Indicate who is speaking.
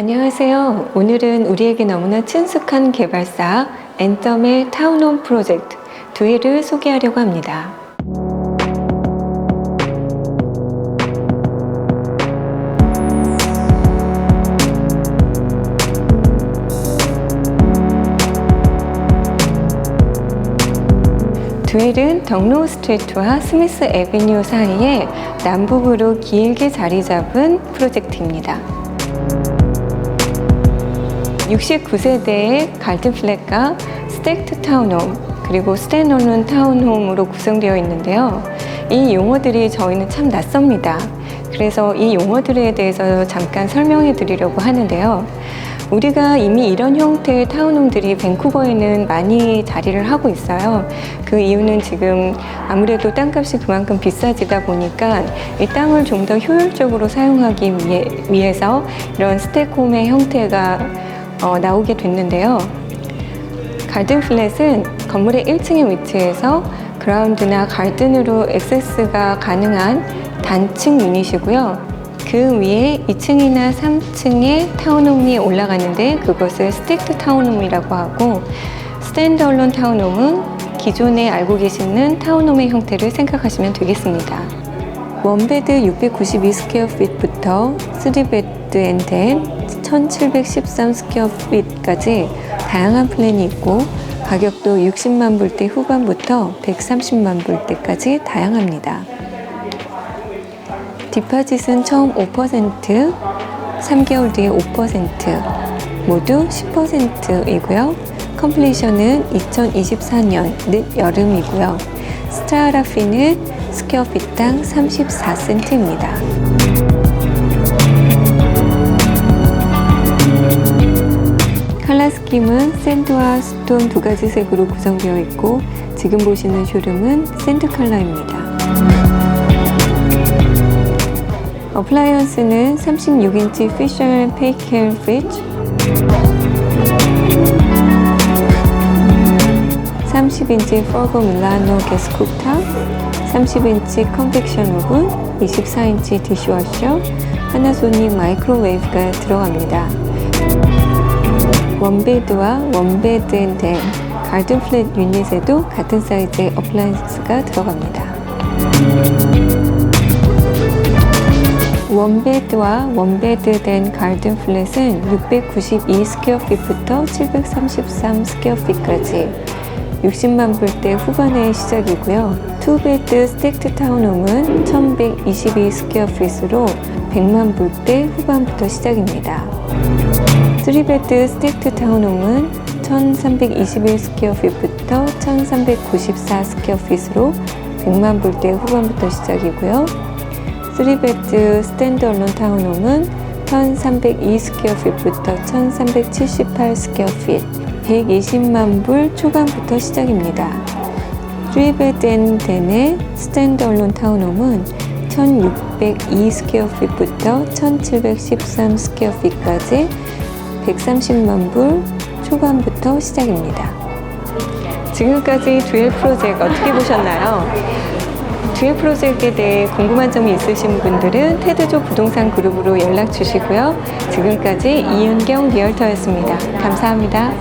Speaker 1: 안녕하세요. 오늘은 우리에게 너무나 친숙한 개발사 엔텀의 타운홈 프로젝트 두회를 소개하려고 합니다. 두엘은 덕로우 스트리트와 스미스 에비뉴 사이에 남북으로 길게 자리 잡은 프로젝트입니다. 69세대의 갈든 플랫과 스택트 타운홈 그리고 스탠얼론 타운홈으로 구성되어 있는데요. 이 용어들이 저희는 참 낯섭니다. 그래서 이 용어들에 대해서 잠깐 설명해 드리려고 하는데요. 우리가 이미 이런 형태의 타운홈들이 밴쿠버에는 많이 자리를 하고 있어요. 그 이유는 지금 아무래도 땅값이 그만큼 비싸지다 보니까 이 땅을 좀 더 효율적으로 사용하기 위해, 위해서 이런 스테이크홈의 형태가 어, 나오게 됐는데요. 갈든 플랫은 건물의 1층에 위치해서 그라운드나 갈든으로 액세스가 가능한 단층 유닛이고요. 그 위에 2층이나 3층의 타운홈이 올라가는데 그것을 스택트 타운홈이라고 하고 스탠드얼론 타운홈은 기존에 알고 계시는 타운홈의 형태를 생각하시면 되겠습니다. 원베드 692 스퀘어핏부터 3베드 앤덴 1713 스퀘어핏까지 다양한 플랜이 있고 가격도 60만 불대 후반부터 130만 불대까지 다양합니다. 디파짓은 처음 5%, 3개월 뒤에 5%, 모두 10%이고요. 컴플리션은 2024년 늦 여름이고요. 스타라피는 스퀘어핏당 34센트입니다. 컬러 스킴은 샌드와 스톤 두 가지 색으로 구성되어 있고 지금 보시는 쇼룸은 샌드 컬러입니다. 어플라이언스는 36인치 피셔 페이켈 프리지 30인치 퍼거 밀라노 게스 쿡탑 30인치 컨벡션 오븐 24인치 디시워셔 파나소닉 마이크로웨이브가 들어갑니다. 원베드와 원베드 앤덴 갈든 플랫 유닛에도 같은 사이즈의 어플라이언스가 들어갑니다. 원베드와 원베드 된 갈든 플랫은 692 스퀘어 핏부터 733 스퀘어 핏까지 60만 불대 후반의 시작이고요. 투베드 스택트 타운홈은 1122 스퀘어 핏으로 100만 불대 후반부터 시작입니다. 3베드 스택트 타운홈은 1321 스퀘어핏부터 1394 스퀘어핏으로 100만 불대 후반부터 시작이고요. 3베드 스탠드얼론 타운홈은 1302 스퀘어핏부터 1378 스퀘어핏 120만 불 초반부터 시작입니다. 3베드 앤 덴의 스탠드얼론 타운홈은 1602 스퀘어핏부터 1713 스퀘어핏까지 130만 불 초반부터 시작입니다. 지금까지 듀얼 프로젝트 어떻게 보셨나요? 듀얼 프로젝트에 대해 궁금한 점이 있으신 분들은 테드조 부동산 그룹으로 연락 주시고요. 지금까지 이윤경 리얼터였습니다. 감사합니다.